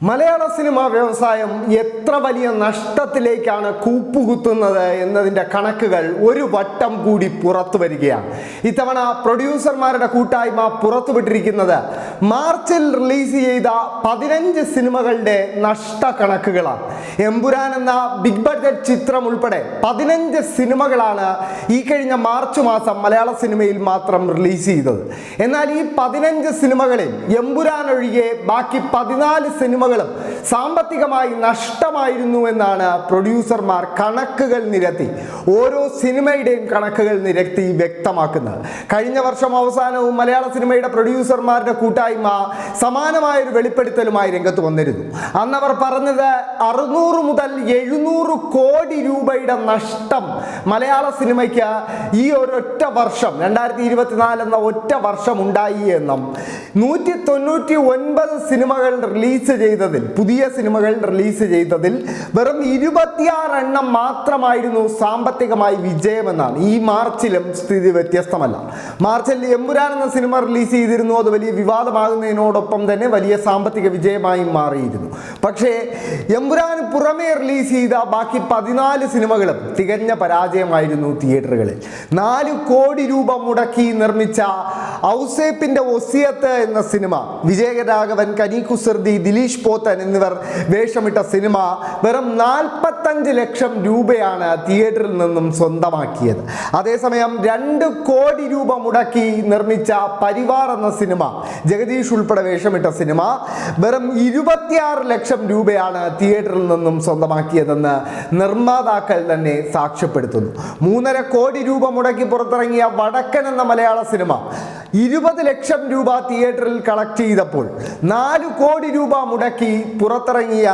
മലയാള cinema വ്യവസായം എത്ര വലിയ നഷ്ടത്തിലേക്കാണ് കൂപ്പുകുത്തുന്നത് എന്നതിന്റെ കണക്കുകൾ ഒരു വട്ടം കൂടി പുറത്തു വരികയാണ്. ഇത്തവണ പ്രൊഡ്യൂസർമാരുടെ കൂട്ടായ്മ പുറത്തുവിട്ടിരിക്കുന്നത് മാർച്ചിൽ റിലീസ് ചെയ്ത പതിനഞ്ച് സിനിമകളുടെ നഷ്ട കണക്കുകളാണ് എമ്പുരാൻ എന്ന ബിഗ് ബഡ്ജറ്റ് ചിത്രം ഉൾപ്പെടെ പതിനഞ്ച് സിനിമകളാണ് ഈ കഴിഞ്ഞ മാർച്ച് മാസം മലയാള സിനിമയിൽ മാത്രം റിലീസ് ചെയ്തത്. എന്നാൽ ഈ പതിനഞ്ച് സിനിമകളിൽ എമ്പുരാൻ ഒഴികെ ബാക്കി പതിനാല് സിനിമകളും സാമ്പത്തികമായി നഷ്ടമായിരുന്നു എന്നാണ് പ്രൊഡ്യൂസർമാർ കണക്കുകൾ നിരത്തി. ഓരോ സിനിമയുടെയും കണക്കുകൾ നിരത്തി വ്യക്തമാക്കുന്നത്. കഴിഞ്ഞ വർഷം അവസാനവും മലയാള സിനിമയുടെ പ്രൊഡ്യൂസർമാരുടെ കൂട്ടായ്മ സമാനമായ ഒരു വെളിപ്പെടുത്തലുമായി രംഗത്ത് വന്നിരുന്നു. അന്നവർ പറഞ്ഞത് അറുന്നൂറ് മുതൽ എഴുന്നൂറ് കോടി രൂപയുടെ നഷ്ടം മലയാള സിനിമയ്ക്ക് ഈ ഒരൊറ്റ വർഷം രണ്ടായിരത്തി ഇരുപത്തിനാല് എന്ന ഒറ്റ വർഷം ഉണ്ടായി എന്നും നൂറ്റി തൊണ്ണൂറ്റി ഒൻപത് സിനിമകൾ റിലീസ് ചെയ്തതിൽ പുതിയ സിനിമകൾ റിലീസ് ചെയ്തതിൽ വെറും ഇരുപത്തിയാറെണ്ണം മാത്രമായിരുന്നു സാമ്പത്തികമായി വിജയമെന്നാണ്. ഈ മാർച്ചിലും സ്ഥിതി വ്യത്യസ്തമല്ല. മാർച്ചിൽ എമ്പുരാൻ എന്ന സിനിമ റിലീസ് ചെയ്തിരുന്നു. അത് വലിയ വിവാദമാകുന്നതിനോടൊപ്പം തന്നെ വലിയ സാമ്പത്തിക വിജയമായി മാറിയിരുന്നു. പക്ഷേ എമ്പുരാന് പുറമേ റിലീസ് ചെയ്ത ബാക്കി പതിനാല് സിനിമകളും തികഞ്ഞ പരാജയമായിരുന്നു തിയേറ്ററുകളിൽ. നാല് കോടി രൂപ മുടക്കി നിർമ്മിച്ച ഔസേപ്പിന്റെ ഒസിയത്ത് എന്ന സിനിമ വിജയരാഘവൻ കനി കുസൃതി ദിലീഷ് പോത്തൻ എന്നിവർ വേഷമിട്ട സിനിമ വെറും നാൽപ്പത്തഞ്ച് ലക്ഷം രൂപയാണ് തിയേറ്ററിൽ നിന്നും സ്വന്തമാക്കിയത്. അതേസമയം രണ്ട് കോടി രൂപ മുടക്കി നിർമ്മിച്ച പരിവാർ എന്ന സിനിമ ജഗദീഷ് ഉൾപ്പെടെ വേഷമിട്ട സിനിമ വെറും ഇരുപത്തിയാറ് ലക്ഷം രൂപയാണ് തിയേറ്ററിൽ നിന്നും സ്വന്തമാക്കിയതെന്ന് നിർമ്മാതാക്കൾ തന്നെ സാക്ഷ്യപ്പെടുത്തുന്നു. മൂന്നര കോടി രൂപ മുടക്കി പുറത്തിറങ്ങിയ വടക്കൻ എന്ന മലയാള സിനിമ ഇരുപത് ലക്ഷം രൂപ തിയേറ്ററിൽ കളക്ട് ചെയ്തപ്പോൾ നാല് കോടി രൂപ മുടക്കി പുറത്തിറങ്ങിയ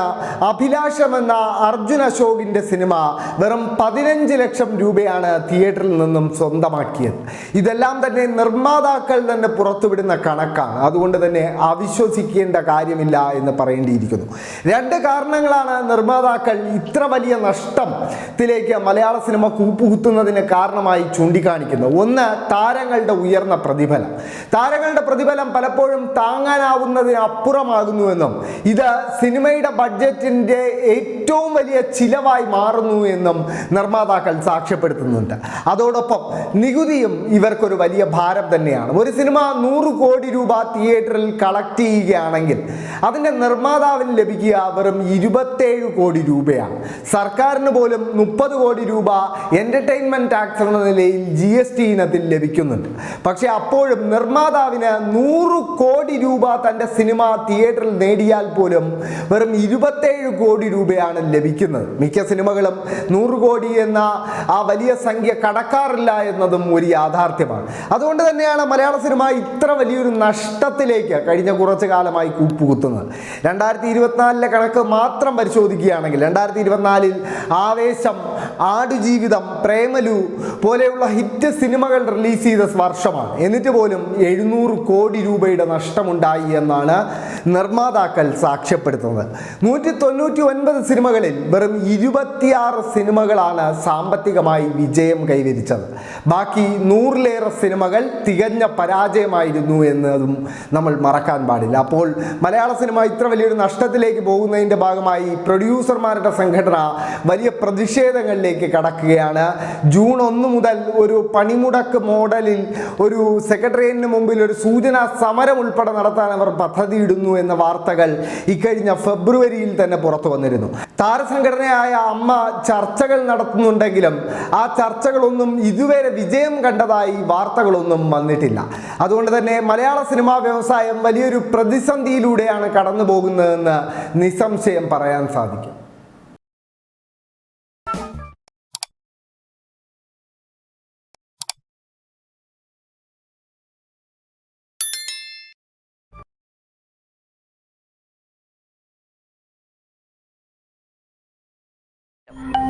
അഭിലാഷം എന്ന അർജുൻ അശോകിന്റെ സിനിമ വെറും പതിനഞ്ച് ലക്ഷം രൂപയാണ് തിയേറ്ററിൽ നിന്നും സ്വന്തമാക്കിയത്. ഇതെല്ലാം തന്നെ നിർമ്മാതാക്കൾ തന്നെ പുറത്തുവിടുന്ന കണക്കാണ്. അതുകൊണ്ട് തന്നെ അവിശ്വസിക്കേണ്ട കാര്യമില്ല എന്ന് പറയേണ്ടിയിരിക്കുന്നു. രണ്ട് കാരണങ്ങളാണ് നിർമ്മാതാക്കൾ ഇത്ര വലിയ നഷ്ടത്തിലേക്ക് മലയാള സിനിമ കൂപ്പുകുത്തുന്നതിന് കാരണമായി ചൂണ്ടിക്കാണിക്കുന്നത്. ഒന്ന് താരങ്ങളുടെ ഉയർന്ന പ്രതിഫലം. താരങ്ങളുടെ പ്രതിഫലം പലപ്പോഴും താങ്ങാനാവുന്നതിനപ്പുറമാകുന്നുവെന്നും ഇത് സിനിമയുടെ ബഡ്ജറ്റിന്റെ ഏറ്റവും വലിയ ചിലവായി മാറുന്നു എന്നും നിർമ്മാതാക്കൾ സാക്ഷ്യപ്പെടുത്തുന്നുണ്ട്. അതോടൊപ്പം നികുതിയും ഇവർക്കൊരു വലിയ ഭാരം തന്നെയാണ്. ഒരു സിനിമ നൂറ് കോടി രൂപ തിയേറ്ററിൽ കളക്ട് ചെയ്യുകയാണെങ്കിൽ അതിന്റെ നിർമ്മാതാവിന് ലഭിക്കുക വെറും ഇരുപത്തേഴ് കോടി രൂപയാണ്. സർക്കാരിന് പോലും മുപ്പത് കോടി രൂപ എന്റർടൈൻമെന്റ് ടാക്സ് എന്ന നിലയിൽ ജി എസ് ടി ഇനത്തിൽ ലഭിക്കുന്നുണ്ട്. പക്ഷേ അപ്പോഴും നിർമ്മാതാവിന് നൂറ് കോടി രൂപ തന്റെ സിനിമ തിയേറ്ററിൽ നേടിയാൽ പോലും വെറും ഇരുപത്തേഴ് കോടി രൂപയാണ് ലഭിക്കുന്നത്. മിക്ക സിനിമകളും നൂറ് കോടി എന്ന ആ വലിയ സംഖ്യ കടക്കാറില്ല എന്നതും ഒരു യാഥാർത്ഥ്യമാണ്. അതുകൊണ്ട് തന്നെയാണ് മലയാള സിനിമ ഇത്ര വലിയൊരു നഷ്ടത്തിലേക്ക് കഴിഞ്ഞ കുറച്ച് കാലമായി കൂപ്പുകുത്തുന്നത്. രണ്ടായിരത്തി ഇരുപത്തിനാലിലെ കണക്ക് മാത്രം പരിശോധിക്കുകയാണെങ്കിൽ രണ്ടായിരത്തി ഇരുപത്തിനാലിൽ ആവേശം ആടുജീവിതം പ്രേമലു പോലെയുള്ള ഹിറ്റ് സിനിമകൾ റിലീസ് ചെയ്ത വർഷമാണ്. എന്നിട്ട് പോലും എഴുന്നൂറ് കോടി രൂപയുടെ നഷ്ടമുണ്ടായി എന്നാണ് നിർമ്മാതാക്കൾ സാക്ഷ്യപ്പെടുത്തുന്നത്. നൂറ്റി തൊണ്ണൂറ്റി ഒൻപത് സിനിമകളിൽ വെറും ഇരുപത്തിയാറ് സിനിമകളാണ് സാമ്പത്തികമായി വിജയം കൈവരിച്ചത്. ബാക്കി നൂറിലേറെ സിനിമകൾ തികഞ്ഞ പരാജയമായിരുന്നു എന്നതും നമ്മൾ മറക്കാൻ പാടില്ല. അപ്പോൾ മലയാള സിനിമ ഇത്ര വലിയൊരു നഷ്ടത്തിലേക്ക് പോകുന്നതിന്റെ ഭാഗമായി പ്രൊഡ്യൂസർമാരുടെ സംഘടന വലിയ പ്രതിഷേധങ്ങളിലേക്ക് കടക്കുകയാണ്. ജൂൺ ഒന്ന് മുതൽ ഒരു പണിമുടക്ക് മോഡലിൽ ഒരു സെക്രട്ടേറിയറ്റിന് മുമ്പിൽ ഒരു സൂചനാ സമരം ഉൾപ്പെടെ നടത്താൻ അവർ പദ്ധതിയിടുന്നു എന്ന വാർത്തകൾ ഇക്കഴിഞ്ഞ ഫെബ്രുവരിയിൽ തന്നെ പുറത്തു വന്നിരുന്നു. താരസംഘടനയായ അമ്മ ചർച്ചകൾ നടത്തുന്നുണ്ടെങ്കിലും ആ ചർച്ചകളൊന്നും ഇതുവരെ വിജയം കണ്ടതായി വാർത്തകളൊന്നും വന്നിട്ടില്ല. അതുകൊണ്ട് തന്നെ മലയാള സിനിമാ വ്യവസായം വലിയൊരു പ്രതിസന്ധിയിലൂടെയാണ് കടന്നു പോകുന്നതെന്ന് നിസ്സംശയം പറയാൻ സാധിക്കും. you